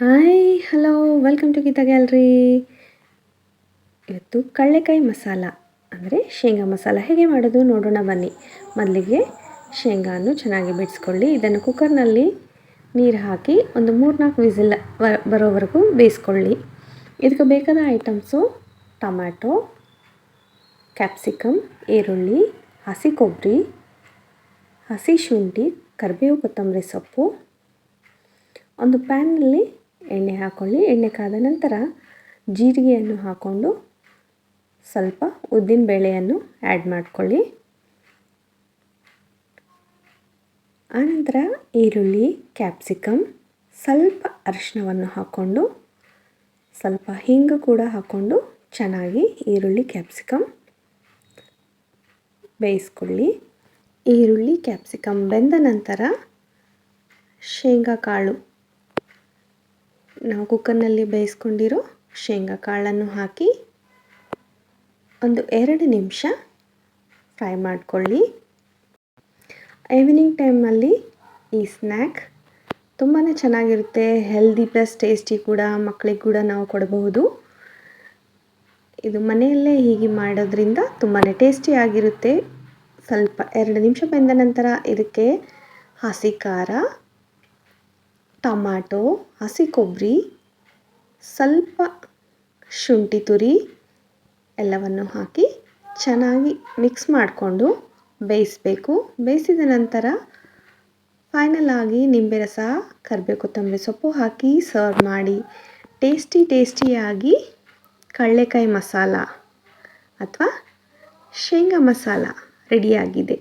Hi hello welcome to Geeta gallery ಇವತ್ತು ಕಳ್ಳೆಕಾಯಿ ಮಸಾಲ, ಅಂದರೆ ಶೇಂಗಾ ಮಸಾಲ ಹೇಗೆ ಮಾಡೋದು ನೋಡೋಣ ಬನ್ನಿ. ಮೊದಲಿಗೆ ಶೇಂಗಾನು ಚೆನ್ನಾಗಿ ಬಿಡಿಸ್ಕೊಳ್ಳಿ. ಇದನ್ನು ಕುಕ್ಕರ್ನಲ್ಲಿ ನೀರು ಹಾಕಿ ಒಂದು ಮೂರ್ನಾಲ್ಕು ವಿಸಿಲ್ ಬರೋವರೆಗೂ ಬೇಯಿಸ್ಕೊಳ್ಳಿ. ಇದಕ್ಕೆ ಬೇಕಾದ ಐಟಮ್ಸು ಟೊಮ್ಯಾಟೊ ಕ್ಯಾಪ್ಸಿಕಮ್ ಈರುಳ್ಳಿ, ಹಸಿ ಕೊಬ್ಬರಿ, ಹಸಿ ಶುಂಠಿ, ಕರಿಬೇವು ಕೊತ್ತಂಬರಿ ಸೊಪ್ಪು. ಒಂದು ಪ್ಯಾನ್ನಲ್ಲಿ ಎಣ್ಣೆ ಹಾಕ್ಕೊಳ್ಳಿ ಎಣ್ಣೆ ಕಾದ ನಂತರ ಜೀರಿಗೆಯನ್ನು ಹಾಕ್ಕೊಂಡು ಸ್ವಲ್ಪ ಉದ್ದಿನ ಬೇಳೆಯನ್ನು ಆ್ಯಡ್ ಮಾಡಿಕೊಳ್ಳಿ. ಆನಂತರ ಈರುಳ್ಳಿ ಕ್ಯಾಪ್ಸಿಕಮ್ ಸ್ವಲ್ಪ ಅರಿಶಿನವನ್ನು ಹಾಕ್ಕೊಂಡು ಸ್ವಲ್ಪ ಹಿಂಗು ಕೂಡ ಹಾಕ್ಕೊಂಡು ಚೆನ್ನಾಗಿ ಈರುಳ್ಳಿ ಕ್ಯಾಪ್ಸಿಕಮ್ ಬೇಯಿಸ್ಕೊಳ್ಳಿ. ಈರುಳ್ಳಿ ಕ್ಯಾಪ್ಸಿಕಮ್ ಬೆಂದ ನಂತರ ಶೇಂಗಾ ಕಾಳು ನಾವು ಕುಕ್ಕರ್ನಲ್ಲಿ ಬೇಯಿಸ್ಕೊಂಡಿರೋ ಶೇಂಗಾ ಕಾಳನ್ನು ಹಾಕಿ ಒಂದು ಎರಡು ನಿಮಿಷ ಫ್ರೈ ಮಾಡಿಕೊಳ್ಳಿ. ಈವ್ನಿಂಗ್ ಟೈಮಲ್ಲಿ ಈ ಸ್ನ್ಯಾಕ್ ತುಂಬಾ ಚೆನ್ನಾಗಿರುತ್ತೆ, ಹೆಲ್ದಿ ಪ್ಲಸ್ ಟೇಸ್ಟಿ ಕೂಡ ಮಕ್ಕಳಿಗೆ ಕೂಡ ನಾವು ಕೊಡಬಹುದು. ಇದು ಮನೆಯಲ್ಲೇ ಹೀಗೆ ಮಾಡೋದ್ರಿಂದ ತುಂಬಾ ಟೇಸ್ಟಿಯಾಗಿರುತ್ತೆ ಸ್ವಲ್ಪ ಎರಡು ನಿಮಿಷ ಬೆಂದ ನಂತರ ಇದಕ್ಕೆ ಹಸಿ ಖಾರ ಟಮಾಟೊ, ಹಸಿ ಕೊಬ್ಬರಿ ಸ್ವಲ್ಪ ಶುಂಠಿ ತುರಿ ಎಲ್ಲವನ್ನು ಹಾಕಿ ಚೆನ್ನಾಗಿ ಮಿಕ್ಸ್ ಮಾಡಿಕೊಂಡು ಬೇಯಿಸಬೇಕು. ಬೇಯಿಸಿದ ನಂತರ ಫೈನಲ್ ಆಗಿ ನಿಂಬೆ ರಸ ಕರಿಬೇವು ಕೊತ್ತಂಬರಿ ಸೊಪ್ಪು ಹಾಕಿ ಸರ್ವ್ ಮಾಡಿ. ಟೇಸ್ಟಿ ಟೇಸ್ಟಿಯಾಗಿ ಕಡಲೆಕಾಯಿ ಮಸಾಲ ಅಥವಾ ಶೇಂಗಾ ಮಸಾಲ ರೆಡಿಯಾಗಿದೆ